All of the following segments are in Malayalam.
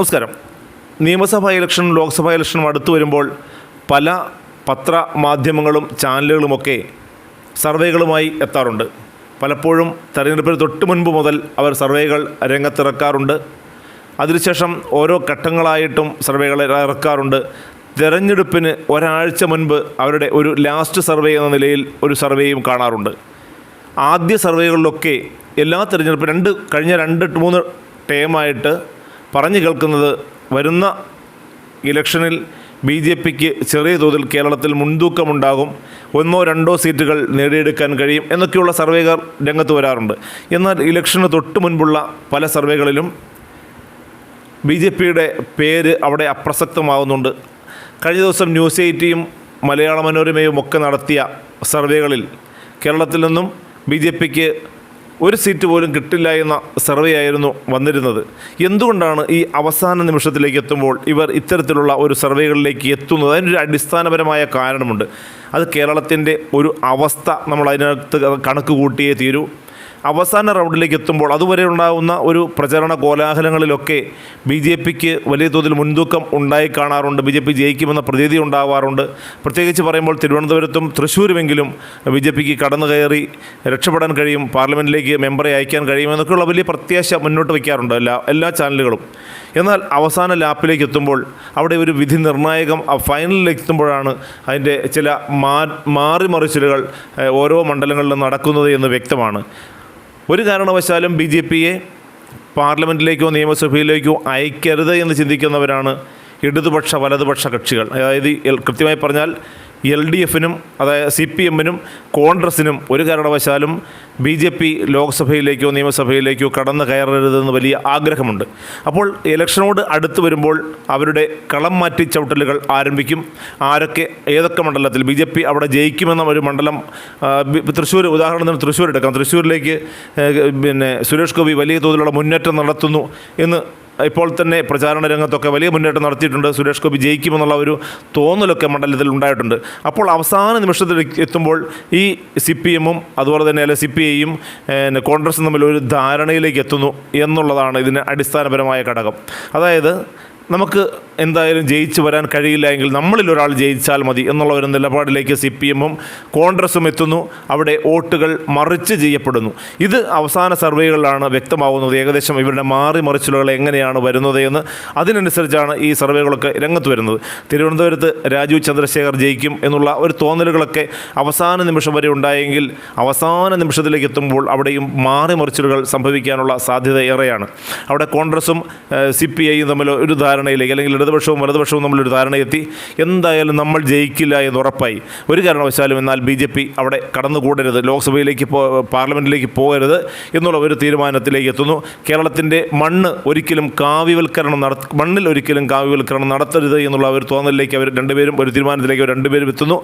നമസ്കാരം. നിയമസഭാ ഇലക്ഷനും ലോക്സഭാ ഇലക്ഷനും അടുത്തു വരുമ്പോൾ പല പത്രമാധ്യമങ്ങളും ചാനലുകളുമൊക്കെ സർവേകളുമായി എത്താറുണ്ട്. പലപ്പോഴും തെരഞ്ഞെടുപ്പിന് തൊട്ട് മുൻപ് മുതൽ അവർ സർവേകൾ രംഗത്തിറക്കാറുണ്ട്. അതിനുശേഷം ഓരോ ഘട്ടങ്ങളായിട്ടും സർവേകൾ ഇറക്കാറുണ്ട്. തെരഞ്ഞെടുപ്പിന് ഒരാഴ്ച മുൻപ് അവരുടെ ഒരു ലാസ്റ്റ് സർവേ എന്ന നിലയിൽ ഒരു സർവേയും കാണാറുണ്ട്. ആദ്യ സർവേകളിലൊക്കെ എല്ലാ തിരഞ്ഞെടുപ്പും രണ്ട് കഴിഞ്ഞ രണ്ട് മൂന്ന് ടേമായിട്ട് പറഞ്ഞു കേൾക്കുന്നത് വരുന്ന ഇലക്ഷനിൽ ബി ജെ പിക്ക് ചെറിയ തോതിൽ കേരളത്തിൽ മുൻതൂക്കമുണ്ടാകും. ഒന്നോ രണ്ടോ സീറ്റുകൾ നേടിയെടുക്കാൻ കഴിയും എന്നൊക്കെയുള്ള സർവേകൾ രംഗത്ത് വരാറുണ്ട്. എന്നാൽ ഇലക്ഷന് തൊട്ട് മുൻപുള്ള പല സർവേകളിലും ബി ജെ പിയുടെ പേര് അവിടെ അപ്രസക്തമാകുന്നുണ്ട് കഴിഞ്ഞ ദിവസം ന്യൂസ് എയ്റ്റിയും മലയാള മനോരമയും ഒക്കെ നടത്തിയ സർവേകളിൽ കേരളത്തിൽ നിന്നും ബി ജെ പിക്ക് ഒരു സീറ്റ് പോലും കിട്ടില്ല എന്ന സർവേ ആയിരുന്നു വന്നിരുന്നത്. എന്തുകൊണ്ടാണ് ഈ അവസാന നിമിഷത്തിലേക്ക് എത്തുമ്പോൾ ഇവർ ഇത്തരത്തിലുള്ള ഒരു സർവേകളിലേക്ക് എത്തുന്നത്? അതിനൊരു അടിസ്ഥാനപരമായ കാരണമുണ്ട്. അത് കേരളത്തിന്റെ ഒരു അവസ്ഥ നമ്മൾ അതിനകത്ത് കണക്ക് കൂട്ടിയേ തീരൂ. അവസാന റൗണ്ടിലേക്ക് എത്തുമ്പോൾ അതുവരെ ഉണ്ടാകുന്ന ഒരു പ്രചരണ കോലാഹലങ്ങളിലൊക്കെ ബി ജെ പിക്ക് വലിയ തോതിൽ മുൻതൂക്കം ഉണ്ടായി കാണാറുണ്ട്. ബി ജെ പി ജയിക്കുമെന്ന പ്രതീതി ഉണ്ടാവാറുണ്ട്. പ്രത്യേകിച്ച് പറയുമ്പോൾ തിരുവനന്തപുരത്തും തൃശ്ശൂരുമെങ്കിലും ബി ജെ പിക്ക് കടന്നു കയറി രക്ഷപ്പെടാൻ കഴിയും പാർലമെന്റിലേക്ക് മെമ്പറെ അയക്കാൻ കഴിയുമെന്നൊക്കെയുള്ള വലിയ പ്രത്യാശ മുന്നോട്ട് വയ്ക്കാറുണ്ട് എല്ലാ എല്ലാ ചാനലുകളും. എന്നാൽ അവസാന ലാപ്പിലേക്ക് എത്തുമ്പോൾ അവിടെ ഒരു വിധി നിർണായകം ആ ഫൈനലിലേക്ക് എത്തുമ്പോഴാണ് അതിന്റെ ചില മാ മാറിമറിച്ചിലുകൾ ഓരോ മണ്ഡലങ്ങളിലും നടക്കുന്നത് എന്ന് വ്യക്തമാണ്. ഒരു കാരണവശാലും ബി ജെ പിയെ പാർലമെന്റിലേക്കോ നിയമസഭയിലേക്കോ അയക്കരുത് എന്ന് ചിന്തിക്കുന്നവരാണ് ഇടതുപക്ഷ വലതുപക്ഷ കക്ഷികൾ. അതായത് കൃത്യമായി പറഞ്ഞാൽ എൽ ഡി എഫിനും അതായത് സി പി എമ്മിനും കോൺഗ്രസിനും ഒരു കാരണവശാലും ബി ജെ പി ലോക്സഭയിലേക്കോ നിയമസഭയിലേക്കോ കടന്നു കയറരുതെന്ന് വലിയ ആഗ്രഹമുണ്ട്. അപ്പോൾ ഇലക്ഷനോട് അടുത്ത് വരുമ്പോൾ അവരുടെ കളം മാറ്റി ചവിട്ടലുകൾ ആരംഭിക്കും. ആരൊക്കെ ഏതൊക്കെ മണ്ഡലത്തിൽ ബി ജെ പി അവിടെ ജയിക്കുമെന്ന ഒരു മണ്ഡലം തൃശ്ശൂർ ഉദാഹരണത്തിന് തൃശ്ശൂർ എടുക്കാം തൃശ്ശൂരിലേക്ക് പിന്നെ സുരേഷ് ഗോപി വലിയ തോതിലുള്ള മുന്നേറ്റം നടത്തുന്നു എന്ന് ഇപ്പോൾ തന്നെ പ്രചാരണ രംഗത്തൊക്കെ വലിയ മുന്നേറ്റം നടത്തിയിട്ടുണ്ട്. സുരേഷ് ഗോപി ജയിക്കുമെന്നുള്ള ഒരു തോന്നലൊക്കെ മണ്ഡലത്തിൽ ഉണ്ടായിട്ടുണ്ട്. അപ്പോൾ അവസാന നിമിഷത്തിൽ എത്തുമ്പോൾ ഈ സി പി എമ്മും അതുപോലെ തന്നെ അല്ലെ സി പി ഐയും കോൺഗ്രസും തമ്മിൽ ഒരു ധാരണയിലേക്ക് എത്തുന്നു എന്നുള്ളതാണ് ഇതിന് അടിസ്ഥാനപരമായ ഘടകം. അതായത് നമുക്ക് എന്തായാലും ജയിച്ചു വരാൻ കഴിയില്ല എങ്കിൽ നമ്മളിൽ ഒരാൾ ജയിച്ചാൽ മതി എന്നുള്ള ഒരു നിലപാടിലേക്ക് സി പി എമ്മും കോൺഗ്രസും എത്തുന്നു. അവിടെ വോട്ടുകൾ മറിച്ച് ചെയ്യപ്പെടുന്നു. ഇത് അവസാന സർവേകളിലാണ് വ്യക്തമാകുന്നത് ഏകദേശം ഇവരുടെ മാറി മറിച്ചിലുകൾ എങ്ങനെയാണ് വരുന്നത് എന്ന് അതിനനുസരിച്ചാണ് ഈ സർവേകളൊക്കെ രംഗത്ത് വരുന്നത്. തിരുവനന്തപുരത്ത് രാജീവ് ചന്ദ്രശേഖർ ജയിക്കും എന്നുള്ള ഒരു തോന്നലുകളൊക്കെ അവസാന നിമിഷം വരെ ഉണ്ടായെങ്കിൽ അവസാന നിമിഷത്തിലേക്ക് എത്തുമ്പോൾ അവിടെയും മാറി മറിച്ചിലുകൾ സംഭവിക്കാനുള്ള സാധ്യത ഏറെയാണ്. അവിടെ കോൺഗ്രസും സി പി ഐയും തമ്മിൽ ഒരു ധാരണയിലേക്ക് അല്ലെങ്കിൽ ഇടതുപക്ഷവും വലതുപക്ഷവും തമ്മിലൊരു ധാരണയെത്തി. എന്തായാലും നമ്മൾ ജയിക്കില്ല എന്ന് ഉറപ്പായി ഒരു കാരണവശാലും എന്നാൽ ബി ജെ പി അവിടെ കടന്നുകൂടരുത്. ലോക്സഭയിലേക്ക് പോ പാർലമെന്റിലേക്ക് പോകരുത് എന്നുള്ള ഒരു തീരുമാനത്തിലേക്ക് എത്തുന്നു. കേരളത്തിന്റെ മണ്ണ് ഒരിക്കലും കാവ്യവൽക്കരണം നട മണ്ണിൽ ഒരിക്കലും കാവ്യവൽക്കരണം നടത്തരുത് എന്നുള്ള ഒരു തോന്നലിലേക്ക് അവർ രണ്ടുപേരും ഒരു തീരുമാനത്തിലേക്ക് അവർ രണ്ടുപേരും എത്തുന്നു.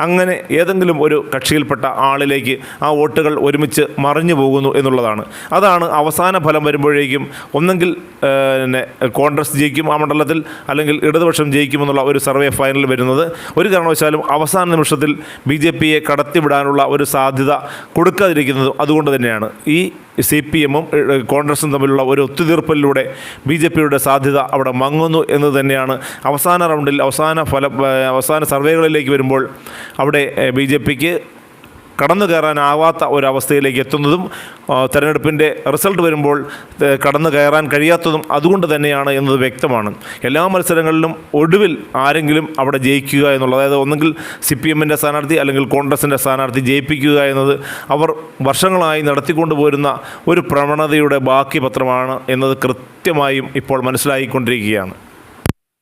അങ്ങനെ ഏതെങ്കിലും ഒരു കക്ഷിയിൽപ്പെട്ട ആളിലേക്ക് ആ വോട്ടുകൾ ഒരുമിച്ച് മറിഞ്ഞു പോകുന്നു എന്നുള്ളതാണ്. അതാണ് അവസാന ഫലം വരുമ്പോഴേക്കും ഒന്നെങ്കിൽ പിന്നെ കോൺഗ്രസ് ജയിക്കും ആ മണ്ഡലത്തിൽ അല്ലെങ്കിൽ ഇടതുപക്ഷം ജയിക്കുമെന്നുള്ള ഒരു സർവേ ഫൈനൽ വരുന്നത്. ഒരു കാരണവശാലും അവസാന നിമിഷത്തിൽ ബി ജെ പിയെ കടത്തിവിടാനുള്ള ഒരു സാധ്യത കൊടുക്കാതിരിക്കുന്നതും അതുകൊണ്ട് തന്നെയാണ്. ഈ സി പി എമ്മും കോൺഗ്രസും തമ്മിലുള്ള ഒരു ഒത്തുതീർപ്പലിലൂടെ ബി ജെ പിയുടെ സാധ്യത അവിടെ മങ്ങുന്നു എന്ന് തന്നെയാണ്. അവസാന റൗണ്ടിൽ അവസാന ഫല അവസാന സർവേകളിലേക്ക് വരുമ്പോൾ അവിടെ ബി ജെ പിക്ക് കടന്നു കയറാനാവാത്ത ഒരവസ്ഥയിലേക്ക് എത്തുന്നതും തെരഞ്ഞെടുപ്പിന്റെ റിസൾട്ട് വരുമ്പോൾ കടന്നു കയറാൻ കഴിയാത്തതും അതുകൊണ്ട് തന്നെയാണ് എന്നത് വ്യക്തമാണ്. എല്ലാ മത്സരങ്ങളിലും ഒടുവിൽ ആരെങ്കിലും അവിടെ ജയിക്കുക എന്നുള്ളത് അതായത് ഒന്നെങ്കിൽ സി പി എമ്മിന്റെ സ്ഥാനാർത്ഥി അല്ലെങ്കിൽ കോൺഗ്രസിന്റെ സ്ഥാനാർത്ഥി ജയിപ്പിക്കുക എന്നത് അവർ വർഷങ്ങളായി നടത്തിക്കൊണ്ടു പോരുന്ന ഒരു പ്രവണതയുടെ ബാക്കി പത്രമാണ് എന്നത് കൃത്യമായും ഇപ്പോൾ മനസ്സിലായിക്കൊണ്ടിരിക്കുകയാണ്.